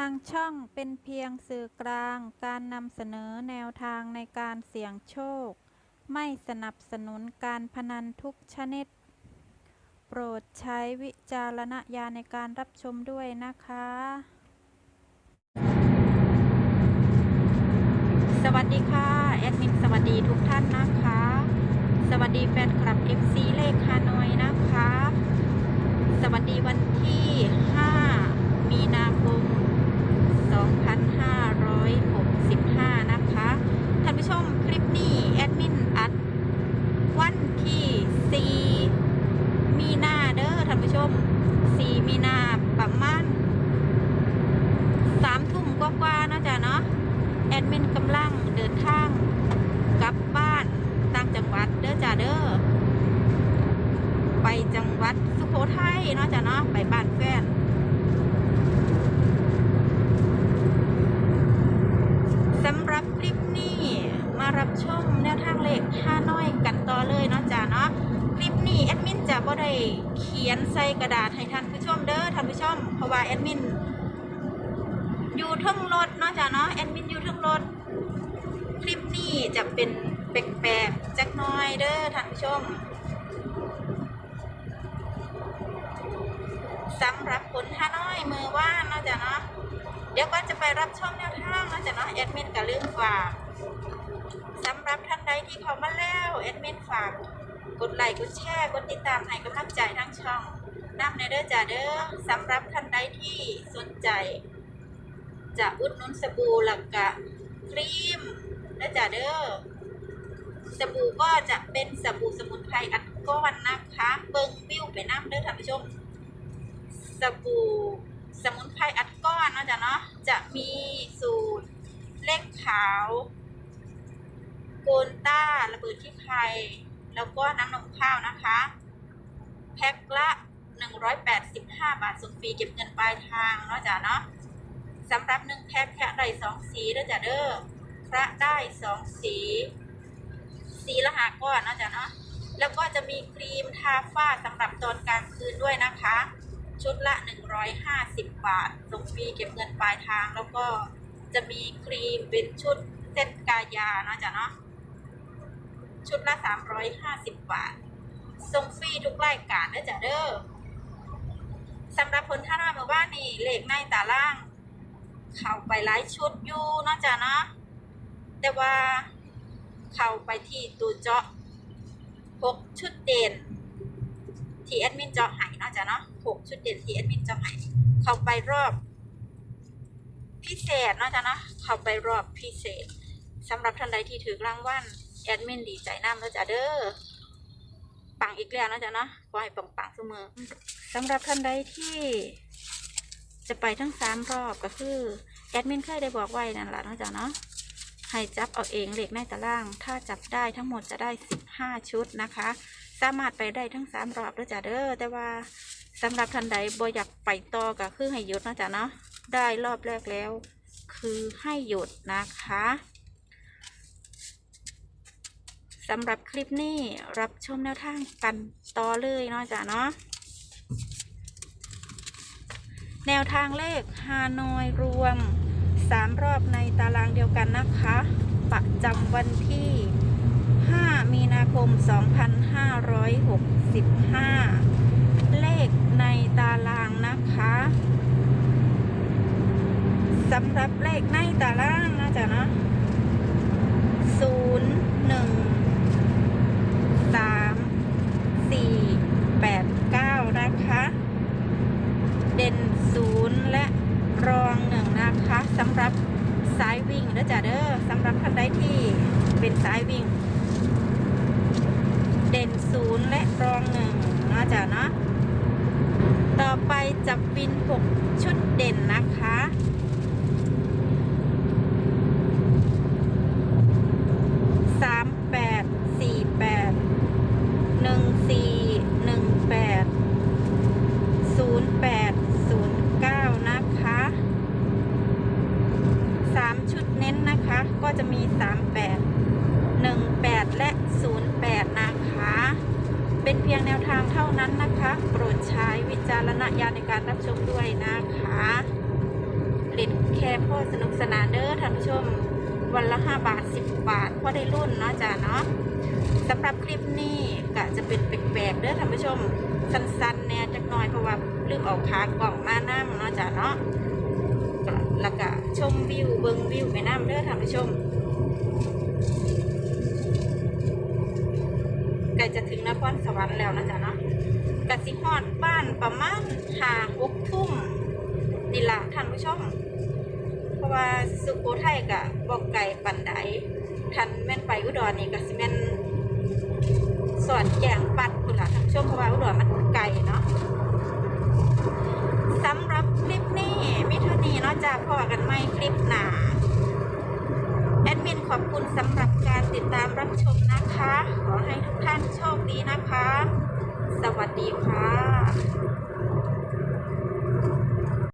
างช่องเป็นเพียงสื่อกลางการนำเสนอแนวทางในการเสี่ยงโชค ไม่สนับสนุนการพนันทุกชนิด โปรดใช้วิจารณญาณในการรับชมด้วยนะคะ สวัสดีค่ะ แอดมินสวัสดีทุกท่านนะคะ สวัสดีแฟนคลับ FC เลขฮานอยนะคะ สวัสดีวันที่ 5 มีนาคม 2565 นะคะ ท่านผู้ชมคลิปนี้แอดมินอัด วันที่ 4 มีนาเด้อท่านผู้ชม 4 มีนาประมาณ 3 ทุ่มกว่าๆเนาะจ้ะเนาะ แอดมินกำลังเดินทางกลับบ้านต่างจังหวัดเด้อจ้าเด้อ ไปจังห วัดสุโขทัยเนาะจ้ะเนาะไปบ้านแฟนสำหรับคลิปนี้มารับชมแนวทางเลขห้าน้อยกันต่อเลยเนาะจ้ะเนาะคลิปนี้แอดมินจะบ่ได้เขียนใส่กระดาษให้ท่านผู้ชมเด้อท่านผู้ชมเพราะว่าแอดมินอยู่ทั้งรถเนาะจ้ะเนาะแอดมินอยู่ทั้งรถคลิปนี้จะเป็นแปลกๆจักน้อยเด้อท่านผู้ชม สำหรับผลฮาน้อยมือว่านเนาะจ้ะเนาะเดี๋ยวก็จะไปรับชมแนวทางเนาะจ้ะเนาะแอดมินก็ลืมฝากสำหรับท่านใดที่เข้ามาแล้วแอดมินฝากกดไลค์กดแชร์กดติดตามให้กำลังใจทั้งช่องนำในเด้อจ้ะเด้อสำหรับท่านใดที่สนใจ จะอุดหนุนสบู่หลักกะครีมและจ้ะเด้อสบู่ก็จะเป็นสบู่สมุนไพรอัดก้อนนะคะ เบิ่งวิวไปน้ำเด้อท่านผู้ชม สบู่สมุนไพรอัดก้อนเนาะจ้ะเนาะจะมีสูตรเล็กขาว โกนต้าระเบิดที่ไข่แล้วก็น้ำนมข้าวนะคะ แพ็คละ 185 บาทส่งฟรีเก็บเงินปลายทางเนาะจ้ะเนาะสำหรับหนึ่งแพ็คแค่ได้สองสีแล้วจ้ะเด้อพระได้สองสี สีละหาก้อนเนาะจ้ะเนาะแล้วก็จะมีครีมทาฝ้าสำหรับตอนกลางคืนด้วยนะคะ ชุดละ 150 บาท ส่งฟรีเก็บเงินปลายทาง แล้วก็จะมีครีมเป็นชุดเซตกายาเนาะจ้ะเนาะ ชุดละ 350 บาท ส่งฟรีทุกรายการเด้อจ้ะเด้อสำหรับผลท่าน้อยเมื่อว่านี่เลขในตาราง เข้าไปหลายชุดอยู่เนาะจ้ะเนาะ แต่ว่าเข้าไปที่ตัวเจาะหกชุดเด่นที่แอดมินเจาะให้เนาะจ้ะเนาะ หกชุดเด่นที่แอดมินจะให้เขาไปรอบ พิเศษเนาะจ้ะเนาะเขาไปรอบพิเศษสำหรับท่านใดที่ถือรางวัลแอดมินดีใจน้ำเนาะจ้ะเด้อปังอีกแล้วนะจ้ะเนาะขอให้ปังปังๆเสมอสำหรับท่านใดที่ จะไปทั้งสามรอบก็คือแอดมินเคยได้บอกไว้นั่นแหละนะจ๊ะเนาะ ให้จับเอาเองเหล็กในตาราง ถ้าจับได้ทั้งหมดจะได้สิบห้าชุดนะคะ สามารถไปได้ทั้งสามรอบแล้วจ้ะเด้อแต่ว่าสำหรับท่านใดบ่อยากไปต่อก็คือให้หยุดนะจ๊ะเนาะได้รอบแรกแล้ว คือให้หยุดนะคะสำหรับคลิปนี้รับชมแนวทางกันต่อเลยเนาะจ๊ะเนาะแนวทางเลขฮานอยรวม 3รอบในตารางเดียวกันนะคะ ประจำวันที่ 5 มีนาคม 2565 เลขในตารางนะคะสำหรับเลขในตารางนะจ๊ะนะ0 1 3 4 8 9 นะคะ เด่นศูนย์และรองหนึ่งนะคะสำหรับสายวิ่งนะ จ้ะเด้อสำหรับท่านใดที่เป็นสายวิ่ง เด่นศูนย์และรองหนึ่งนะจ้ะเนาะต่อไปจับปินหกชุดเด่นนะคะสามแปดสี่แปดหนึ่งสี่หนึ่งแปด 0809 นะคะ 3 ชุดเน้นนะคะ ก็จะมี 38 18 และ 08 นะคะ เป็นเพียงแนวทางเท่านั้นนะคะ โปรดใช้วิจารณญาณในการรับชมด้วยนะคะเล่นพอสนุกสนานเด้อท่านผู้ชม วันละ 5 บาท 10 บาทพ่อได้รุ่นเนาะจ้ะเนาะสำหรับคลิปนี้ก็จะเป็นแปลกๆเด้อท่านผู้ชม สั้นๆแน่จักหน่อยเพราะว่าลืมออกขากล่องมาหน้ำเนาะจ้ะเนาะแล้วก็ชมวิวเบิงวิวแม่น้ำเด้อท่านผู้ชมใกล้จะถึง นครสวรรค์แล้วนะจ๊ะเนาะกสิฮอดบ้านประมาณหาหกทุ่มนี่ละท่านผู้ชมเพราะว่าสุโขทัยกะบอกไก่ปันไดทันแม่นไปอุดรนี่กสิแม่นสอดแกงปัดคุณล่ะท่านผู้ชมเพราะว่าอุดรมันไก่เนาะสำหรับคลิปนี้มิเท่านี้เนาะจ้าพอกันไหมคลิปหนาแอดมินขอบคุณสำหรับ ติดตามรับชมนะคะ ขอให้ทุกท่านโชคดีนะคะ สวัสดีค่ะ